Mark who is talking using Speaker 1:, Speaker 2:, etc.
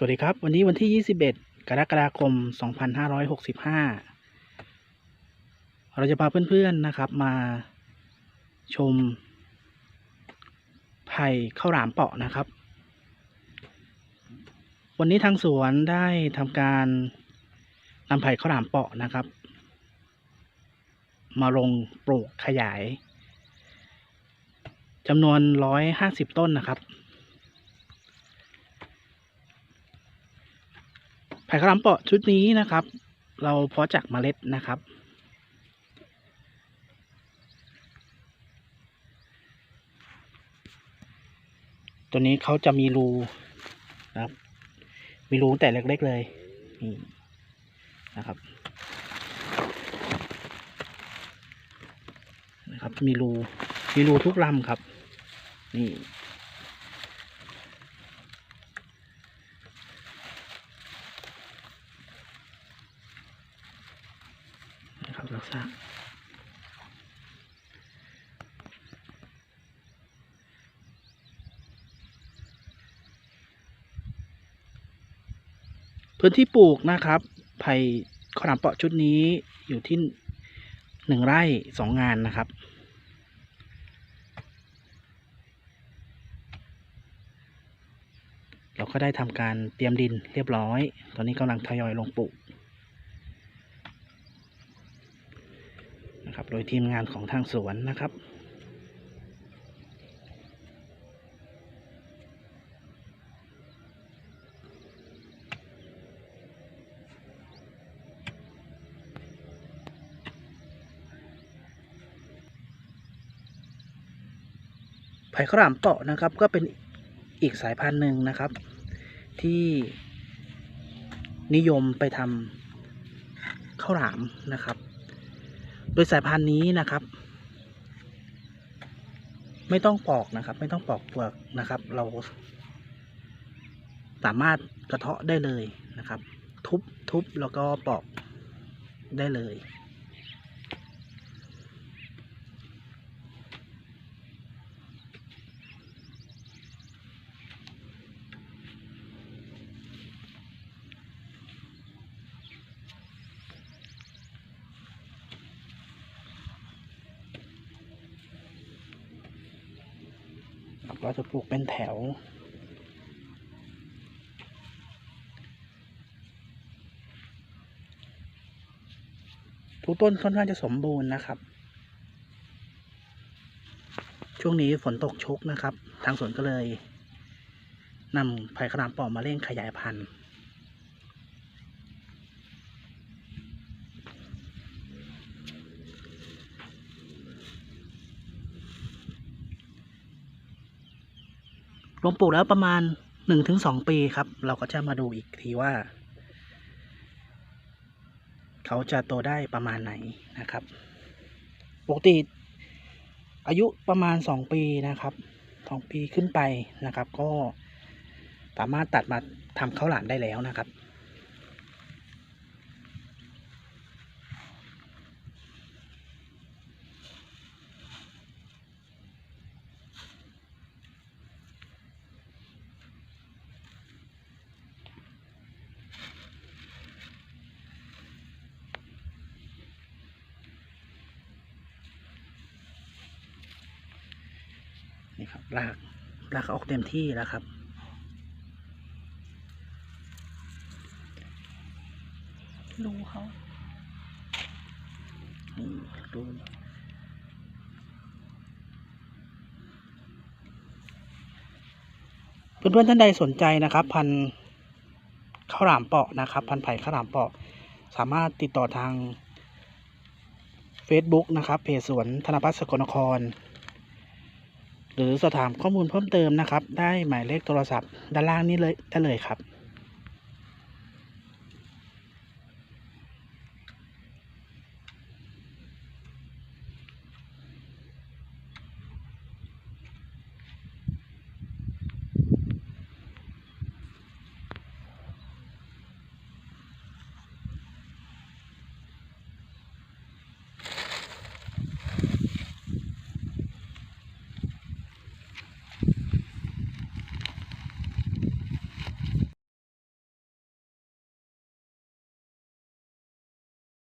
Speaker 1: สวัสดีครับ วันนี้วันที่ 21 กรกฎาคม 2565 เราจะพาเพื่อนๆนะครับมาชมไผ่ข้าวหลามเปาะนะครับ วันนี้ทางสวนได้ทำการนำไผ่ข้าวหลามเปาะนะครับ มาลงปลูกขยายจำนวน 150 ต้นนะครับ ไผ่ข้าวหลามเปาะชุดนี้นะครับ เราเพาะจากเมล็ดนะครับ ตัวนี้เขาจะมีรูนะครับ มีรูแต่เล็กๆเลยนี่นะครับนะครับ มีรูมีรูทุกลำครับ นี่ นะครักษณะพื้นที่ปลูกนะครับไผ่ข้าวหลามเปาะชุดนี้อยู่ที่หนึ่งไร่สองงานนะครับ เราก็ได้ทำการเตรียมดินเรียบร้อย ตอนนี้กำลังทยอยลงปลูก นะครับ โดยทีมงานของทางสวนนะครับ ไผ่ข้าวหลามเปาะนะครับ ก็เป็นอีกสายพันธุ์หนึ่งนะครับ ที่นิยมไปทำข้าวหลามนะครับ ดยสายพันธุ์นี้นะครับ ไม่ต้องปอกนะครับ ไม่ต้องปอกเปลือกนะครับ เรา สามารถกระเทาะได้เลยนะครับ ทุบทุบแล้วก็ปอกได้เลย เราจะปลูกเป็นแถว ทุกต้นค่อนข้างจะสมบูรณ์นะครับ ช่วงนี้ฝนตกชุกนะครับ ทางสวนก็เลยนำไผ่ขาวหลามปอมาเร่งขยายพันธุ์ ลงปลูกแล้วประมาณหนึ่งถึงสองปีครับ เราก็จะมาดูอีกทีว่า เขาจะโตได้ประมาณไหนนะครับ ปกติอายุประมาณสองปีนะครับสองปีขึ้นไปนะครับ ก็สามารถตัดมาทำข้าวหลามได้แล้วนะครับ นี่ ครับรากรากออกเต็มที่แล้วครับ
Speaker 2: รูเขา
Speaker 1: นี่ดูเพื่อนๆท่านใดสนใจนะครับ พันธุ์ข้าวหลามเปาะนะครับ พันธุ์ไผ่ข้าวหลามเปาะ สามารถติดต่อทาง Facebook นะครับเพจสวนธนพัฒน์สกลนคร หรือสอบถามข้อมูลเพิ่มเติมนะครับ ได้หมายเลขโทรศัพท์ด้านล่างนี้เลยได้เลยครับ